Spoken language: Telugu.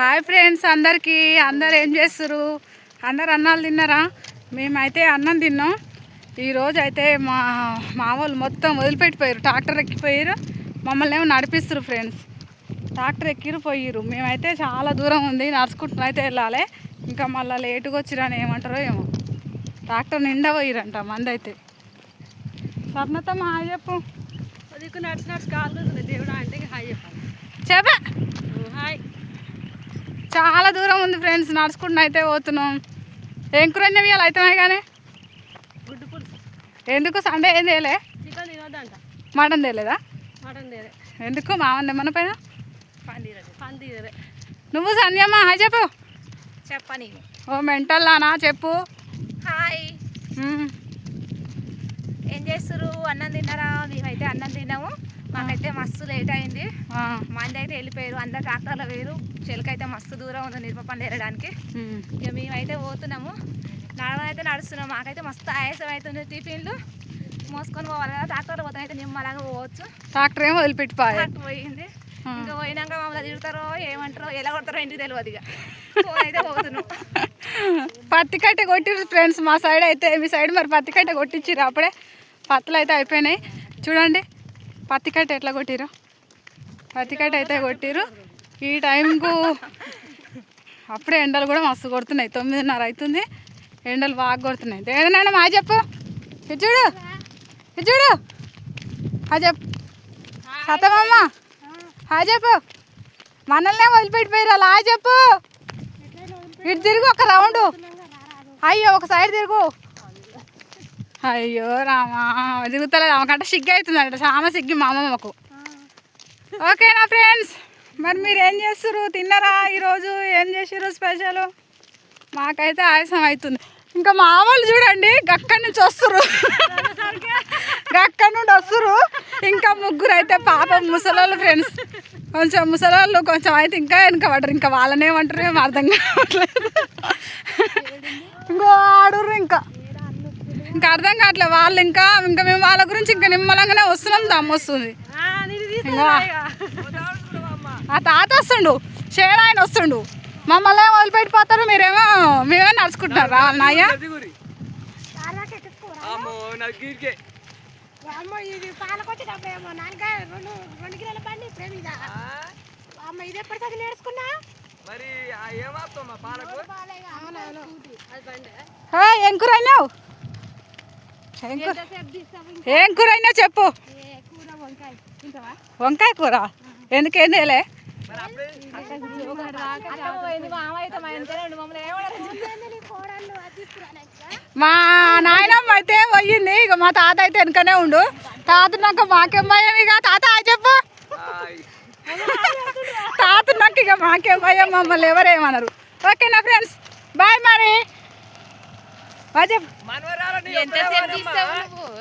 హాయ్ ఫ్రెండ్స్ అందరికీ. అందరు ఏం చేస్తారు అందరు అన్నాలు తిన్నారా? మేమైతే అన్నం తిన్నాం. ఈరోజు అయితే మా మా వాళ్ళు మొత్తం వదిలిపెట్టిపోయారు. ట్రాక్టర్ ఎక్కిపోయారు. మమ్మల్ని ఏమో నడిపిస్తారు ఫ్రెండ్స్. ట్రాక్టర్ ఎక్కిరు పోయిరు మేమైతే చాలా దూరం ఉంది. నడుచుకుంటూ అయితే వెళ్ళాలి. ఇంకా మళ్ళీ లేటుగా వచ్చిరని ఏమంటారో ఏమో. ట్రాక్టర్ నిండా పోయిరంట మంది అయితే స్వర్ణత మా చెప్పు. దిక్కు నడిచి నడిచి కాళ్ళు దేవుడా అంటే హాయ్ చెప్పాలి. చెప్పా. హాయ్. చాలా దూరం ఉంది ఫ్రెండ్స్ నడుచుకుంటూ అయితే పోతున్నాం. ఏం కూర ఇవాళ అవుతున్నాయి కానీ. ఎందుకు? సండే ఏం చేయలే? మటన్ తేలేదా ఎందుకు? మామంది మన పైన? నువ్వు సంధ్యమ్మ హాయ్ చెప్పు. చెప్పని ఓ మెంటల్ నానా చెప్పు. హాయ్. ఏం చేస్తారు అన్నం తిన్నారా? మేమైతే అన్నం తిన్నాము. మాకైతే మస్తు లేట్ అయింది. మంది అయితే వెళ్ళిపోయారు. అందరు ట్రాక్టర్లో వేరు చెలకైతే మస్తు దూరం ఉంది నిర్మపండి వెళ్ళడానికి మ్మ్. ఇక మేమైతే పోతున్నాము. నడవైతే నడుస్తున్నాము మాకైతే మస్తు ఆయాసం అవుతుంది టిఫిన్లు. మోసుకొని పోవాలి కదా. ట్రాక్టర్లో పోతే అయితే నిమ్మలాగా పోవచ్చు. ట్రాక్టర్ ఏమో వదిలిపెట్టిపోయి పోయింది. ఇంకా పోయినాక మమ్మల్ని తిడతారో ఏమంటారో ఎలా కొడతారో ఇంటికి తెలియదు ఇక. అయితే పోతున్నాం. పత్తి కట్టె కొట్టిరు ఫ్రెండ్స్. మా సైడ్ అయితే మీ సైడ్ మరి పత్తి కట్టె కొట్టించిర్రు అప్పుడే పత్తులు అయితే అయిపోయినాయి. చూడండి. పత్తి కట్ట ఎట్లా కొట్టిరు పత్తి కట్ట అయితే కొట్టిరు ఈ టైంకు అప్పుడే ఎండలు కూడా మస్తు కొడుతున్నాయి. తొమ్మిదిన్నర అవుతుంది ఎండలు బాగా కొడుతున్నాయి. ఏదైనా మా చెప్పు. ఇది చూడు. ఇది చూడు. ఆ చెప్పు. సతమమ్మ హాయ్ చెప్పు. మనల్నే వదిలిపెట్టిపోయారు అలా. చెప్పు. ఇటు తిరుగు ఒక రౌండ్. అయ్యో ఒక సైడ్ తిరుగు. అయ్యో రామా. తిరుగుతలేదు. ఆమెకంటే సిగ్గు అవుతుందంట. చాలా సిగ్గు మా అమ్మమ్మకు ఓకేనా ఫ్రెండ్స్ మరి మీరు ఏం చేస్తారు తిన్నారా? ఈరోజు ఏం చేసారు స్పెషల్? మాకైతే ఆయాసం అవుతుంది ఇంకా మా వాళ్ళు చూడండి గక్కడి నుంచి వస్తారు గక్కడి నుండి వస్తారు ఇంకా ముగ్గురు అయితే పాపం ముసలోళ్ళు ఫ్రెండ్స్. కొంచెం ముసలోళ్ళు కొంచెం అయితే ఇంకా వెనక పడరు ఇంకా వాళ్ళనేమంటారు ఏమో అర్థం కావట్లేదు. ఇంకో ఆడుర్రు ఇంకా. ఇంకా అర్థం కావట్లేదు వాళ్ళు ఇంకా ఇంకా మేము వాళ్ళ గురించి ఇంకా నిమ్మలంగానే వస్తున్నాం దమ్ము వస్తుంది. ఆ తాత వస్తుండు షేడ్ ఆయన వస్తుండు. మమ్మల్ని ఏమో వదిలిపెట్టిపోతారు? మీరేమో మేమే నడుచుకుంటున్నారు. ఇది నేర్చుకున్నా? మరి ఆ ఏం కూర? అయినావు చెప్పు. వంకాయ. కూర? ఎందుకేం తేలే మా నాయనమ్మ అయితే పోయింది. ఇక మా తాత అయితే వెనకనే ఉండు. తాత నాకు మాకేం భయం ఇక? తాత ఆ చెప్పు. తాత నాకు ఇక మాకేం భయం? మమ్మల్ని ఎవరేమన్నారు ఓకేనా ఫ్రెండ్స్ బాయ్ మరి చెప్పు.